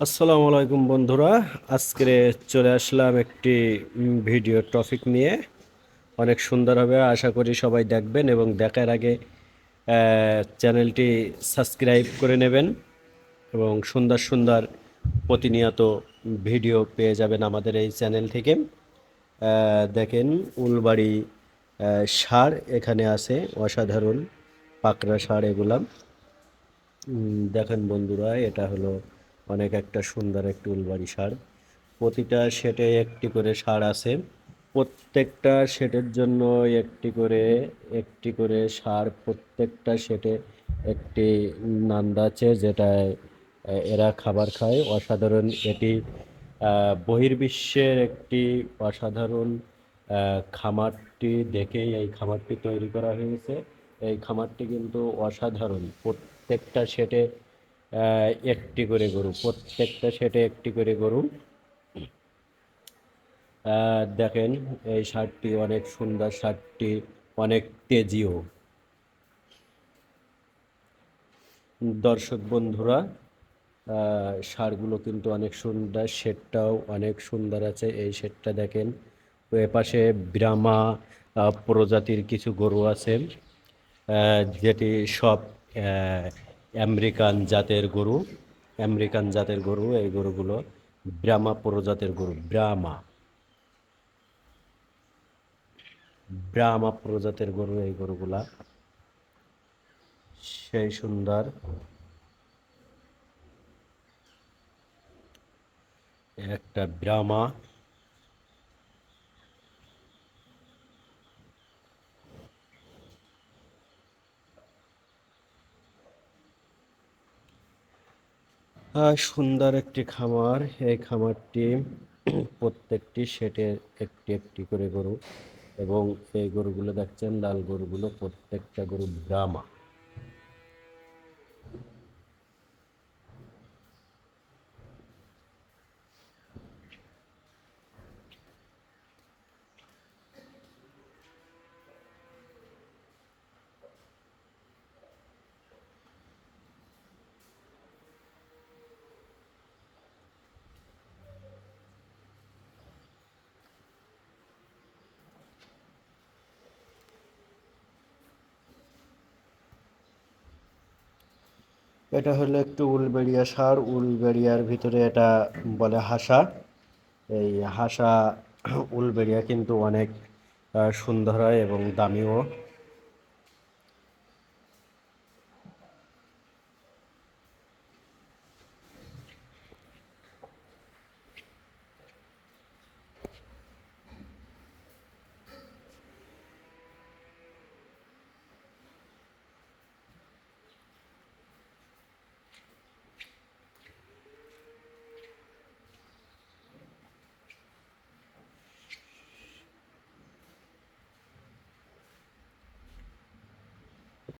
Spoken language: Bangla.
আসসালামু আলাইকুম বন্ধুরা আজকে চলে আসলাম একটি ভিডিও টপিক নিয়ে। অনেক সুন্দর হবে আশা করি সবাই দেখবেন এবং দেখার আগে চ্যানেলটি সাবস্ক্রাইব করে নেবেন এবং সুন্দর সুন্দর প্রতিনিয়ত ভিডিও পেয়ে যাবেন আমাদের এই চ্যানেল থেকে। দেখেন উলবাড়ি সার এখানে আছে অসাধারণ পাকড়া সার এগুলা। উম, দেখেন বন্ধুরা এটা হলো অনেক একটা সুন্দর একটি উলবাড়ি সার। প্রতিটা সেটে একটি করে সার আছে। প্রত্যেকটা সেটের জন্য একটি করে একটি করে সার প্রত্যেকটা সেটে একটি নান্দা আছে আহ, এরা খাবার খায়। অসাধারণ এটি বহির্বিশ্বের একটি অসাধারণ খামারটি দেখেই এই খামারটি তৈরি করা হয়েছে। এই খামারটি কিন্তু অসাধারণ। প্রত্যেকটা সেটে একটি করে গরু, প্রত্যেকটা সেটে একটি করে গরু। দেখেন, এই শার্টটি অনেক সুন্দর শার্টটি অনেক তেজিও। দর্শক বন্ধুরা ষাঁড়গুলো কিন্তু অনেক সুন্দর শেডটাও অনেক সুন্দর আছে। এই শেডটা দেখেন এপাশে ব্রামা প্রজাতির কিছু গরু আছে যেটি সব আমেরিকান জাতের গরু, আমেরিকান জাতের গরু, এই গরুগুলো ব্রাহ্মা প্রজাতের গরু, ব্রাহ্মা। ব্রাহ্মা প্রজাতের গরু, এই গরুগুলা সেই সুন্দর। একটা ব্রাহ্মা সুন্দর একটি খামার। এই খামারটি প্রত্যেকটি সেটে একটি একটি করে গরু এবং এই গরুগুলো দেখছেন, লাল গরুগুলো প্রত্যেকটা গরু ব্রাহ্মা। এটা হলো একটু উলবেড়িয়া সার, উলবেড়িয়ার ভিতরে এটা বলে হাসা। এই হাসা উলবেড়িয়া কিন্তু অনেক সুন্দর হয় এবং দামিও।